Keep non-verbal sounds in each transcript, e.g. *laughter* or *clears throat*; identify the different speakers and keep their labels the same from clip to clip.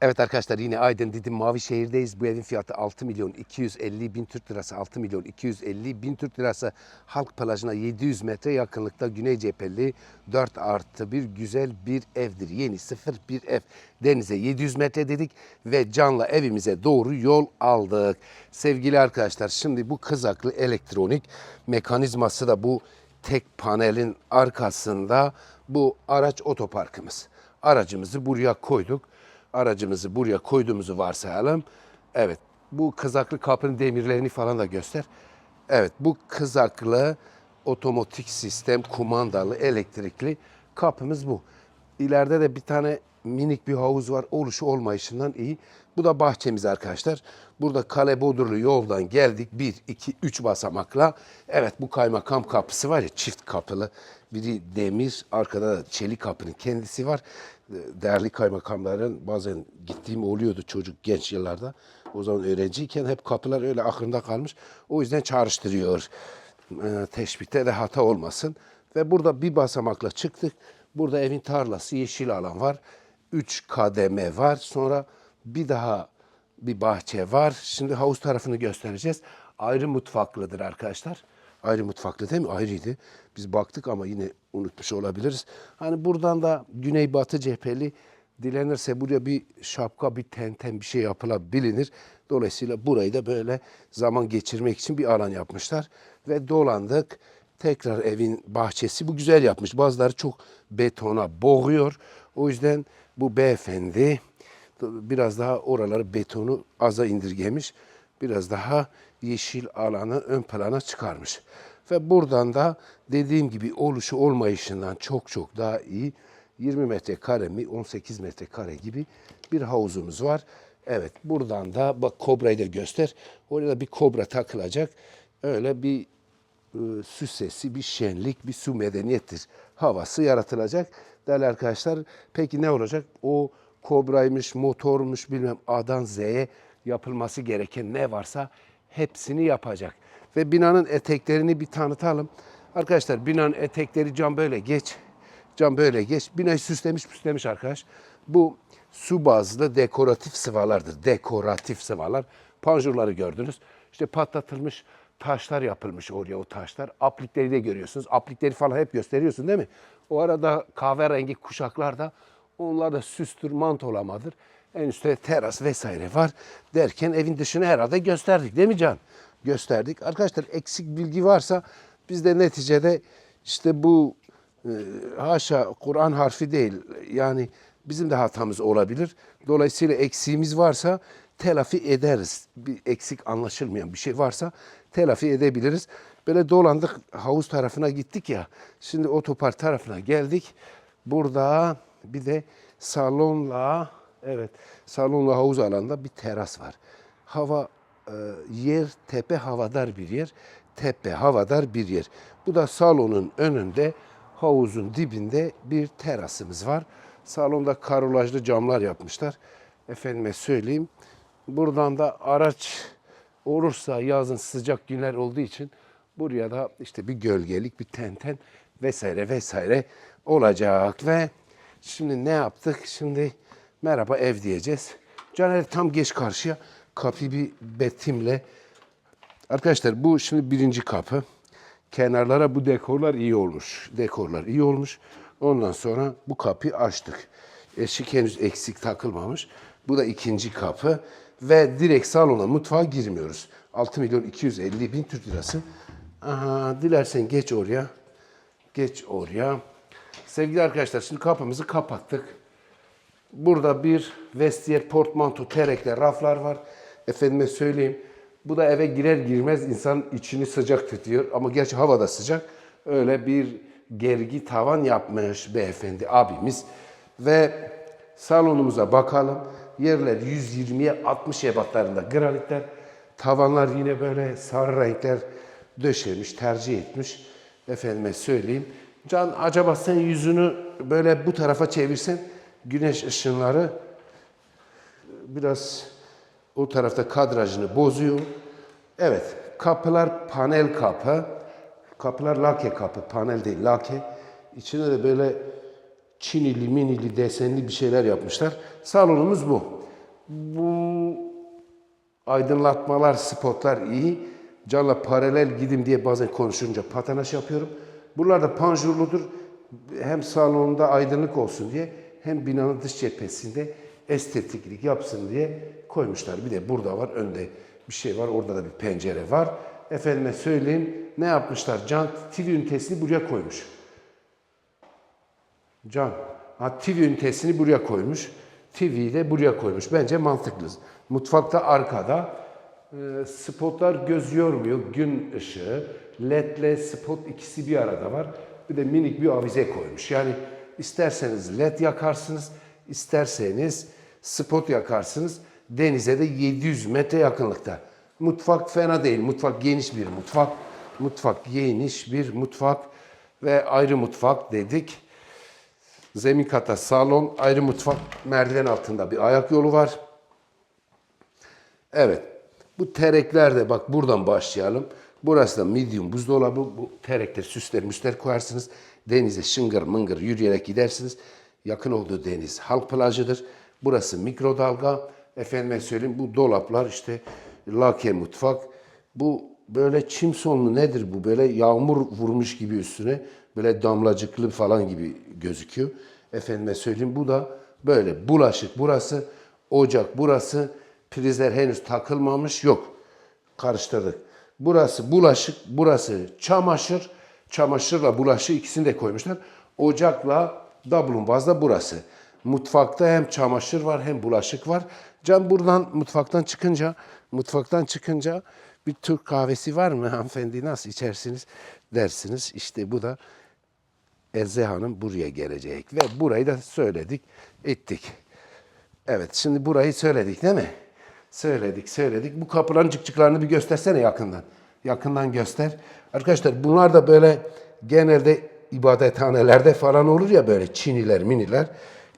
Speaker 1: Evet arkadaşlar yine Aydın Didim Mavişehir'deyiz. Bu evin fiyatı 6 milyon 250 bin Türk lirası. 6 milyon 250 bin Türk lirası. Halk plajına 700 metre yakınlıkta Güney Cepheli 4 artı bir güzel bir evdir. Yeni sıfır bir ev. Denize 700 metre dedik ve canla evimize doğru yol aldık. Sevgili arkadaşlar şimdi bu kızaklı elektronik mekanizması da bu tek panelin arkasında bu araç otoparkımız. Aracımızı buraya koyduk aracımızı buraya koyduğumuzu varsayalım. Evet bu kızaklı kapının demirlerini falan da göster. Evet bu kızaklı otomatik sistem kumandalı elektrikli kapımız bu. İleride de bir tane minik bir havuz var. Oluşu olmayışından iyi. Bu da bahçemiz arkadaşlar. Burada Kale Bodurlu yoldan geldik. 1, 2, 3 basamakla. Evet bu kaymakam kapısı var ya çift kapılı. Biri demir, arkada da çelik kapının kendisi var. Değerli kaymakamların bazen gittiğim oluyordu çocuk genç yıllarda. O zaman öğrenciyken hep kapılar öyle aklımda kalmış. O yüzden çağrıştırıyor. Ee, teşbihte de hata olmasın. Ve burada bir basamakla çıktık. Burada evin tarlası, yeşil alan var. Üç kademe var. Sonra bir daha bir bahçe var. Şimdi havuz tarafını göstereceğiz. Ayrı mutfaklıdır arkadaşlar. Ayrı mutfaklı değil mi? Ayrıydı. Biz baktık ama yine unutmuş olabiliriz. Hani buradan da güneybatı cepheli dilenirse buraya bir şapka, bir tenten bir şey yapılabilir. Dolayısıyla burayı da böyle zaman geçirmek için bir alan yapmışlar. Ve dolandık. Tekrar evin bahçesi. Bu güzel yapmış. Bazıları çok betona boğuyor. O yüzden bu beyefendi biraz daha oraları betonu aza indirgemiş. Biraz daha yeşil alanı ön plana çıkarmış. Ve buradan da dediğim gibi oluşu olmayışından çok çok daha iyi 20 metrekare mi 18 metrekare gibi bir havuzumuz var. Evet buradan da bak kobrayı da göster. Oraya da bir kobra takılacak. Öyle bir e, süs sesi, bir şenlik, bir su medeniyettir havası yaratılacak. Değerli arkadaşlar peki ne olacak? O kobraymış, motormuş bilmem A'dan Z'ye yapılması gereken ne varsa hepsini yapacak. Ve binanın eteklerini bir tanıtalım. Arkadaşlar binanın etekleri cam böyle geç. Cam böyle geç. Binayı süslemiş süslemiş arkadaş. Bu su bazlı dekoratif sıvalardır. Dekoratif sıvalar. Panjurları gördünüz. İşte patlatılmış taşlar yapılmış oraya o taşlar. Aplikleri de görüyorsunuz. Aplikleri falan hep gösteriyorsun değil mi? O arada kahverengi kuşaklar da onlar da süstür, mantolamadır. En üstte teras vesaire var derken evin dışını herhalde gösterdik değil mi Can? Gösterdik. Arkadaşlar eksik bilgi varsa biz de neticede işte bu e, haşa Kur'an harfi değil yani bizim de hatamız olabilir. Dolayısıyla eksiğimiz varsa telafi ederiz. Bir eksik anlaşılmayan bir şey varsa telafi edebiliriz. Böyle dolandık havuz tarafına gittik ya. Şimdi otopark tarafına geldik. Burada bir de salonla evet salonla havuz alanında bir teras var. Hava yer tepe havadar bir yer. Tepe havadar bir yer. Bu da salonun önünde havuzun dibinde bir terasımız var. Salonda karolajlı camlar yapmışlar. Efendime söyleyeyim. Buradan da araç olursa yazın sıcak günler olduğu için buraya da işte bir gölgelik, bir tenten vesaire vesaire olacak ve şimdi ne yaptık? Şimdi merhaba ev diyeceğiz. Caner tam geç karşıya kapıyı bir betimle. Arkadaşlar bu şimdi birinci kapı. Kenarlara bu dekorlar iyi olmuş. Dekorlar iyi olmuş. Ondan sonra bu kapıyı açtık. Eşik henüz eksik takılmamış. Bu da ikinci kapı. Ve direkt salona mutfağa girmiyoruz. 6 milyon 250 bin Türk lirası. Aha, dilersen geç oraya. Geç oraya. Sevgili arkadaşlar şimdi kapımızı kapattık. Burada bir vestiyer portmanto terekle raflar var. Efendime söyleyeyim. Bu da eve girer girmez insan içini sıcak tutuyor. Ama gerçi hava da sıcak. Öyle bir gergi tavan yapmış beyefendi abimiz. Ve salonumuza bakalım. Yerler 120'ye 60 ebatlarında granitler. Tavanlar yine böyle sarı renkler döşemiş, tercih etmiş. Efendime söyleyeyim. Can acaba sen yüzünü böyle bu tarafa çevirsen güneş ışınları biraz o tarafta kadrajını bozuyor. Evet, kapılar panel kapı. Kapılar lake kapı, panel değil lake. İçine de böyle çinili minili desenli bir şeyler yapmışlar. Salonumuz bu. Bu aydınlatmalar, spotlar iyi. Canla paralel gidim diye bazen konuşunca patanaş yapıyorum. Bunlar da panjurludur. Hem salonda aydınlık olsun diye hem binanın dış cephesinde estetiklik yapsın diye koymuşlar. Bir de burada var önde bir şey var. Orada da bir pencere var. Efendime söyleyeyim ne yapmışlar? Can TV ünitesini buraya koymuş. Can. Ha, TV ünitesini buraya koymuş. TV'yi de buraya koymuş. Bence mantıklı. Mutfakta arkada e, spotlar göz yormuyor. Gün ışığı, ledle spot ikisi bir arada var. Bir de minik bir avize koymuş. Yani isterseniz led yakarsınız, isterseniz spot yakarsınız. Denize de 700 metre yakınlıkta. Mutfak fena değil. Mutfak geniş bir mutfak. Mutfak geniş bir mutfak ve ayrı mutfak dedik. Zemin kata salon, ayrı mutfak, merdiven altında bir ayak yolu var. Evet. Bu terekler de bak buradan başlayalım. Burası da medium buzdolabı. Bu terekler süsler müsler koyarsınız. Denize şıngır mıngır yürüyerek gidersiniz. Yakın olduğu deniz halk plajıdır. Burası mikrodalga. Efendime söyleyeyim bu dolaplar işte lake mutfak. Bu böyle çimson mu nedir bu? Böyle yağmur vurmuş gibi üstüne. Böyle damlacıklı falan gibi gözüküyor. Efendime söyleyeyim bu da böyle bulaşık burası. Ocak burası. Prizler henüz takılmamış yok. Karıştırdık. Burası bulaşık, burası çamaşır. Çamaşırla bulaşığı ikisini de koymuşlar. Ocakla dablumbaz burası. Mutfakta hem çamaşır var hem bulaşık var. Can buradan mutfaktan çıkınca, mutfaktan çıkınca bir Türk kahvesi var mı *laughs* hanımefendi nasıl içersiniz dersiniz. İşte bu da Eze Hanım buraya gelecek ve burayı da söyledik, ettik. Evet, şimdi burayı söyledik değil mi? Söyledik, söyledik. Bu kapıların çıkçıklarını bir göstersene yakından. Yakından göster. Arkadaşlar bunlar da böyle genelde ibadethanelerde falan olur ya böyle çiniler, miniler.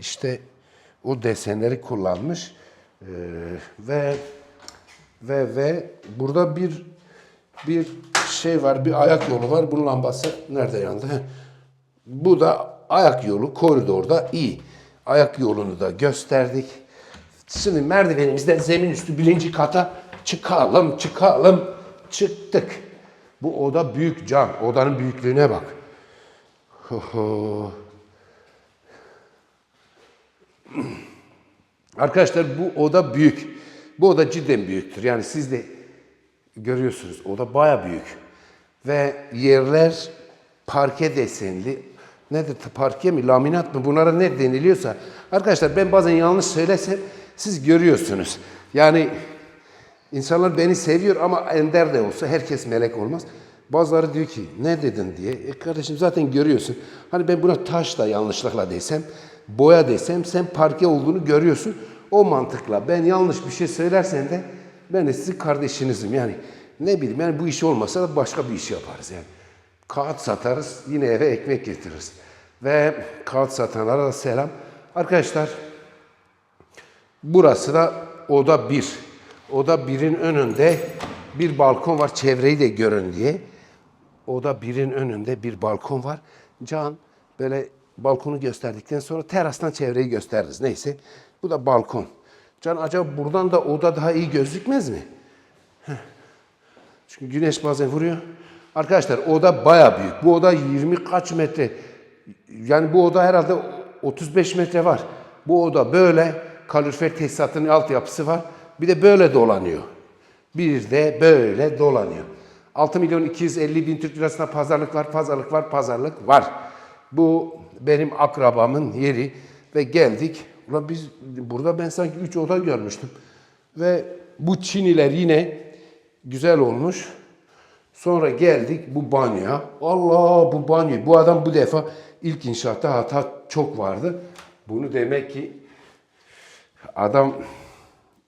Speaker 1: İşte o desenleri kullanmış. Ee, ve ve ve burada bir bir şey var, bir ayak yolu var. Bunun lambası nerede yandı? Bu da ayak yolu koridorda iyi. Ayak yolunu da gösterdik. Şimdi merdivenimizden zemin üstü birinci kata çıkalım, çıkalım. Çıktık. Bu oda büyük can. Odanın büyüklüğüne bak. Hoho. *clears throat* Arkadaşlar bu oda büyük. Bu oda cidden büyüktür. Yani siz de görüyorsunuz oda baya büyük. Ve yerler parke desenli. Nedir parke mi laminat mı bunlara ne deniliyorsa. Arkadaşlar ben bazen yanlış söylesem siz görüyorsunuz. Yani insanlar beni seviyor ama ender de olsa herkes melek olmaz. Bazıları diyor ki ne dedin diye. E kardeşim zaten görüyorsun. Hani ben buna taş da yanlışlıkla desem, boya desem sen parke olduğunu görüyorsun. O mantıkla ben yanlış bir şey söylersen de ben de sizin kardeşinizim. Yani ne bileyim yani bu iş olmasa da başka bir iş yaparız yani. Kağıt satarız yine eve ekmek getiririz. Ve kağıt satanlara da selam. Arkadaşlar burası da oda bir. Oda birin önünde bir balkon var çevreyi de görün diye. Oda birin önünde bir balkon var. Can böyle balkonu gösterdikten sonra terastan çevreyi gösteririz. Neyse bu da balkon. Can acaba buradan da oda daha iyi gözükmez mi? Çünkü güneş bazen vuruyor. Arkadaşlar oda baya büyük. Bu oda 20 kaç metre? Yani bu oda herhalde 35 metre var. Bu oda böyle kalorifer tesisatının altyapısı var. Bir de böyle dolanıyor. Bir de böyle dolanıyor. 6 milyon 250 bin Türk lirasına pazarlık var, pazarlık var, pazarlık var. Bu benim akrabamın yeri ve geldik. Ulan biz burada ben sanki 3 oda görmüştüm. Ve bu Çiniler yine güzel olmuş. Sonra geldik bu banyoya. Allah bu banyo. Bu adam bu defa ilk inşaatta hata çok vardı. Bunu demek ki adam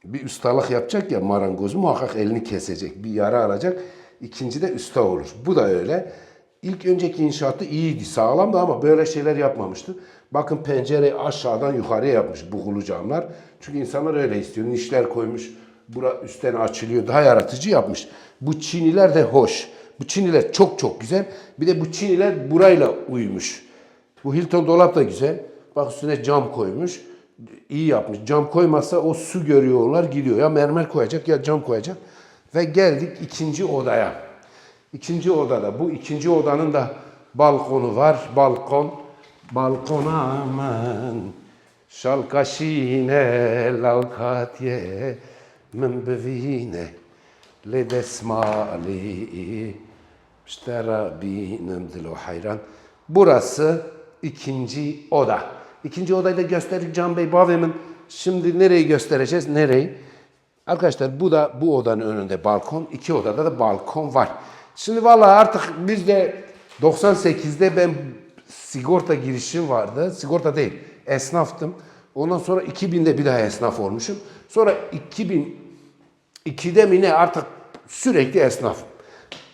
Speaker 1: bir ustalık yapacak ya marangoz muhakkak elini kesecek. Bir yara alacak. İkinci de usta olur. Bu da öyle. İlk önceki inşaatı iyiydi, sağlamdı ama böyle şeyler yapmamıştı. Bakın pencereyi aşağıdan yukarıya yapmış buğulu camlar. Çünkü insanlar öyle istiyor. Nişler koymuş. Bura üstten açılıyor. Daha yaratıcı yapmış. Bu Çiniler de hoş. Bu Çiniler çok çok güzel. Bir de bu Çiniler burayla uymuş. Bu Hilton dolap da güzel. Bak üstüne cam koymuş. iyi yapmış. Cam koymasa o su görüyorlar gidiyor. Ya mermer koyacak ya cam koyacak. Ve geldik ikinci odaya. İkinci odada. Bu ikinci odanın da balkonu var. Balkon. Balkona aman. Şalkaşine lavkatye min bivine le desmali Müştera binem dilo hayran. Burası ikinci oda. İkinci odayı da gösterdik Can Bey Bavem'in. Şimdi nereyi göstereceğiz? Nereyi? Arkadaşlar bu da bu odanın önünde balkon. iki odada da balkon var. Şimdi vallahi artık bizde 98'de ben sigorta girişim vardı. Sigorta değil. Esnaftım. Ondan sonra 2000'de bir daha esnaf olmuşum. Sonra 2002'de mi ne artık sürekli esnafım.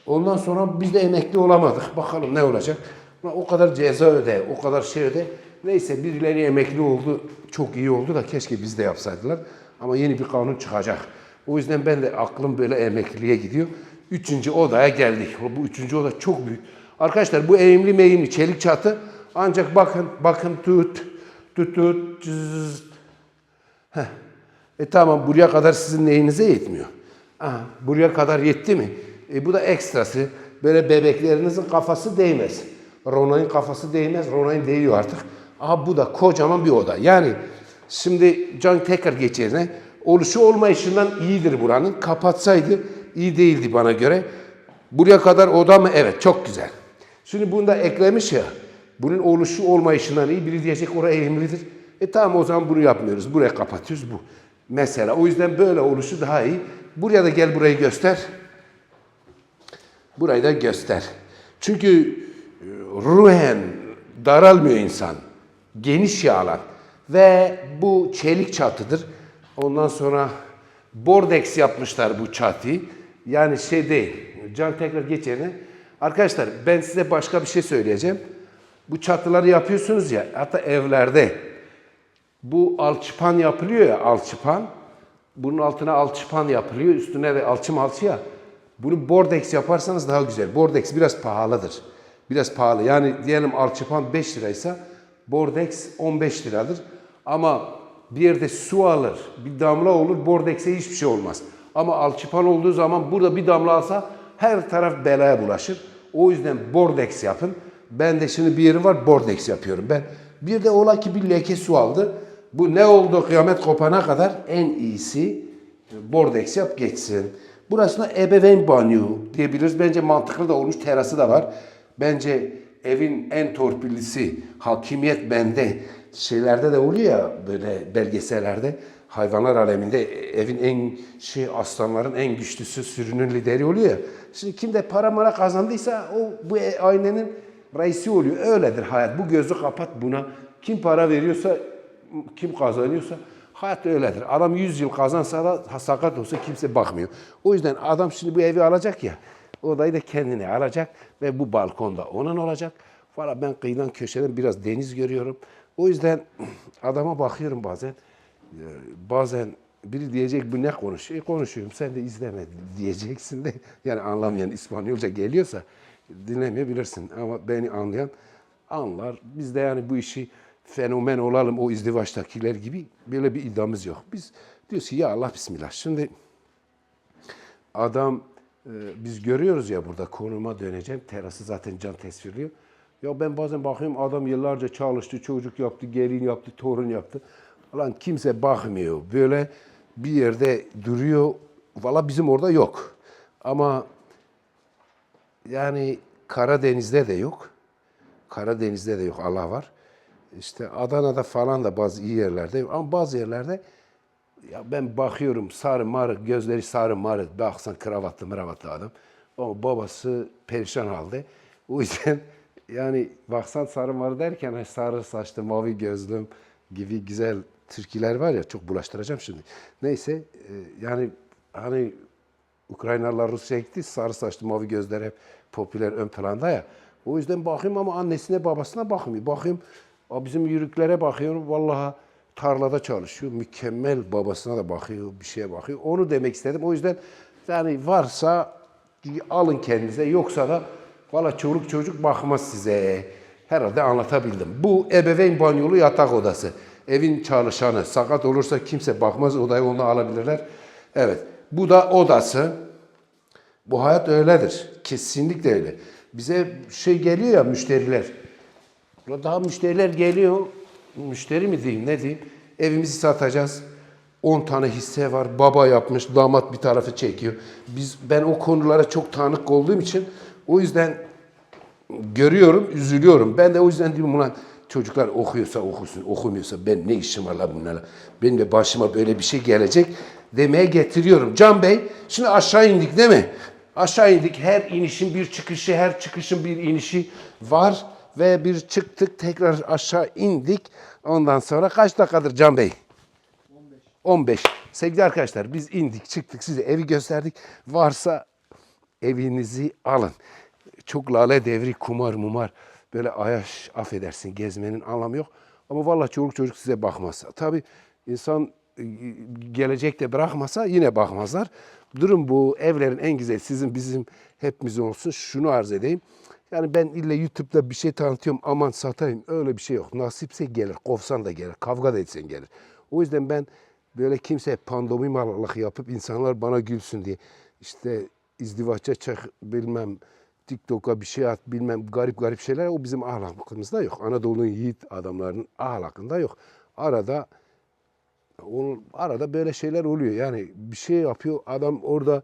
Speaker 1: Ondan sonra biz de emekli olamadık. Bakalım ne olacak. O kadar ceza öde, o kadar şey öde. Neyse birileri emekli oldu. Çok iyi oldu da keşke biz de yapsaydılar. Ama yeni bir kanun çıkacak. O yüzden ben de aklım böyle emekliliğe gidiyor. Üçüncü odaya geldik. Bu üçüncü oda çok büyük. Arkadaşlar bu eğimli meyimli çelik çatı. Ancak bakın, bakın tut, tut, tut, cız. Heh. E tamam buraya kadar sizin neyinize yetmiyor. Aha, buraya kadar yetti mi? E bu da ekstrası. Böyle bebeklerinizin kafası değmez. Ronay'ın kafası değmez. Ronay'ın değiyor artık. Aha bu da kocaman bir oda. Yani şimdi can tekrar geçeceğine oluşu olmayışından iyidir buranın. Kapatsaydı iyi değildi bana göre. Buraya kadar oda mı? Evet çok güzel. Şimdi bunu da eklemiş ya. Bunun oluşu olmayışından iyi. Biri diyecek oraya eğimlidir. E tamam o zaman bunu yapmıyoruz. Buraya kapatıyoruz bu. Mesela o yüzden böyle oluşu daha iyi. Buraya da gel burayı göster. Burayı da göster. Çünkü e, ruhen daralmıyor insan. Geniş ya. Ve bu çelik çatıdır. Ondan sonra bordex yapmışlar bu çatıyı. Yani şey değil. Can tekrar geç yerine. Arkadaşlar ben size başka bir şey söyleyeceğim. Bu çatıları yapıyorsunuz ya hatta evlerde bu alçıpan yapılıyor ya alçıpan. Bunun altına alçıpan yapılıyor. Üstüne de alçı ya. Bunu bordex yaparsanız daha güzel. Bordex biraz pahalıdır. Biraz pahalı. Yani diyelim alçıpan 5 liraysa bordex 15 liradır. Ama bir yerde su alır, bir damla olur, bordex'e hiçbir şey olmaz. Ama alçıpan olduğu zaman burada bir damla alsa her taraf belaya bulaşır. O yüzden bordex yapın. Ben de şimdi bir yerim var bordex yapıyorum ben. Bir de ola ki bir leke su aldı. Bu ne oldu kıyamet kopana kadar en iyisi bordex yap geçsin. Burasına ebeveyn banyo diyebiliriz. Bence mantıklı da olmuş. Terası da var. Bence evin en torpillisi hakimiyet bende şeylerde de oluyor ya böyle belgesellerde hayvanlar aleminde evin en şey aslanların en güçlüsü sürünün lideri oluyor ya. Şimdi kim de para mara kazandıysa o bu ailenin reisi oluyor. Öyledir hayat. Bu gözü kapat buna. Kim para veriyorsa kim kazanıyorsa hayat öyledir. Adam 100 yıl kazansa da sakat olsa kimse bakmıyor. O yüzden adam şimdi bu evi alacak ya. Odayı da kendine alacak ve bu balkonda onun olacak. Valla ben kıyıdan köşeden biraz deniz görüyorum. O yüzden *clears throat* adama bakıyorum bazen. Ee, Bazen biri diyecek bu ne konuşuyor? E, konuşuyorum sen de izleme diyeceksin de. *laughs* Yani anlamayan İspanyolca geliyorsa dinlemeyebilirsin. Ama beni anlayan anlar. Biz de yani bu işi fenomen olalım o izdivaçtakiler gibi böyle bir iddiamız yok. Biz diyoruz ki ya Allah bismillah. Şimdi adam e, biz görüyoruz ya burada konuma döneceğim. Terası zaten can tesvirliyor. Ya ben bazen bakıyorum adam yıllarca çalıştı, çocuk yaptı, gelin yaptı, torun yaptı. Ulan kimse bakmıyor. Böyle bir yerde duruyor. Valla bizim orada yok. Ama yani Karadeniz'de de yok. Karadeniz'de de yok. Allah var. İşte Adana'da falan da bazı iyi yerlerde yok. Ama bazı yerlerde ya ben bakıyorum sarı marı, gözleri sarı marı, baksan kravatlı mıravatlı adam. Ama babası perişan halde. O yüzden *laughs* yani baksan sarı marı derken sarı saçlı, mavi gözlüm gibi güzel türküler var ya çok bulaştıracağım şimdi. Neyse e, yani hani Ukraynalılar Rusya'ya gitti, sarı saçlı, mavi gözler hep popüler ön planda ya. O yüzden bakayım ama annesine babasına bakmıyor. Bakayım bizim yürüklere bakıyorum vallahi tarlada çalışıyor. Mükemmel babasına da bakıyor, bir şeye bakıyor. Onu demek istedim. O yüzden yani varsa alın kendinize yoksa da valla çoluk çocuk bakmaz size. Herhalde anlatabildim. Bu ebeveyn banyolu yatak odası. Evin çalışanı sakat olursa kimse bakmaz odayı onu alabilirler. Evet. Bu da odası. Bu hayat öyledir. Kesinlikle öyle. Bize şey geliyor ya müşteriler. Daha müşteriler geliyor. Müşteri mi diyeyim ne diyeyim? Evimizi satacağız. 10 tane hisse var. Baba yapmış, damat bir tarafı çekiyor. Biz ben o konulara çok tanık olduğum için o yüzden görüyorum, üzülüyorum. Ben de o yüzden diyorum ulan çocuklar okuyorsa okusun, okumuyorsa ben ne işim var la bunlarla? Benim de başıma böyle bir şey gelecek demeye getiriyorum. Can Bey, şimdi aşağı indik değil mi? Aşağı indik. Her inişin bir çıkışı, her çıkışın bir inişi var. Ve bir çıktık, tekrar aşağı indik. Ondan sonra kaç dakikadır Can Bey? 15. Sevgili arkadaşlar biz indik çıktık size evi gösterdik. Varsa evinizi alın. Çok lale devri kumar mumar böyle ayaş affedersin gezmenin anlamı yok. Ama vallahi çoluk çocuk size bakmaz. Tabii insan e, gelecekte bırakmasa yine bakmazlar. Durum bu evlerin en güzel sizin bizim hepimizin olsun. Şunu arz edeyim. Yani ben ille YouTube'da bir şey tanıtıyorum aman satayım öyle bir şey yok. Nasipse gelir, kovsan da gelir, kavga da etsen gelir. O yüzden ben böyle kimse pandomimalık yapıp insanlar bana gülsün diye işte izdivaça çık bilmem TikTok'a bir şey at bilmem garip garip şeyler o bizim ahlakımızda yok. Anadolu'nun yiğit adamlarının ahlakında yok. Arada o, arada böyle şeyler oluyor. Yani bir şey yapıyor adam orada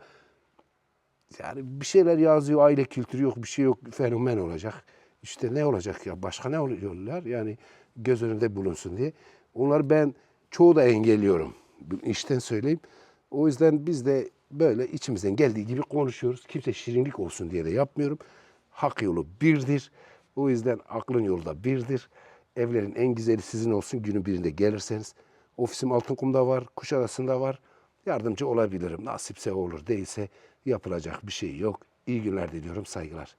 Speaker 1: yani bir şeyler yazıyor aile kültürü yok bir şey yok fenomen olacak. İşte ne olacak ya başka ne oluyorlar yani göz önünde bulunsun diye. Onları ben çoğu da engelliyorum. İşten söyleyeyim. O yüzden biz de böyle içimizden geldiği gibi konuşuyoruz. Kimse şirinlik olsun diye de yapmıyorum. Hak yolu birdir. O yüzden aklın yolu da birdir. Evlerin en güzeli sizin olsun günün birinde gelirseniz. Ofisim Altınkum'da var, Kuşadası'nda var. Yardımcı olabilirim. Nasipse olur, değilse yapılacak bir şey yok. İyi günler diliyorum, saygılar.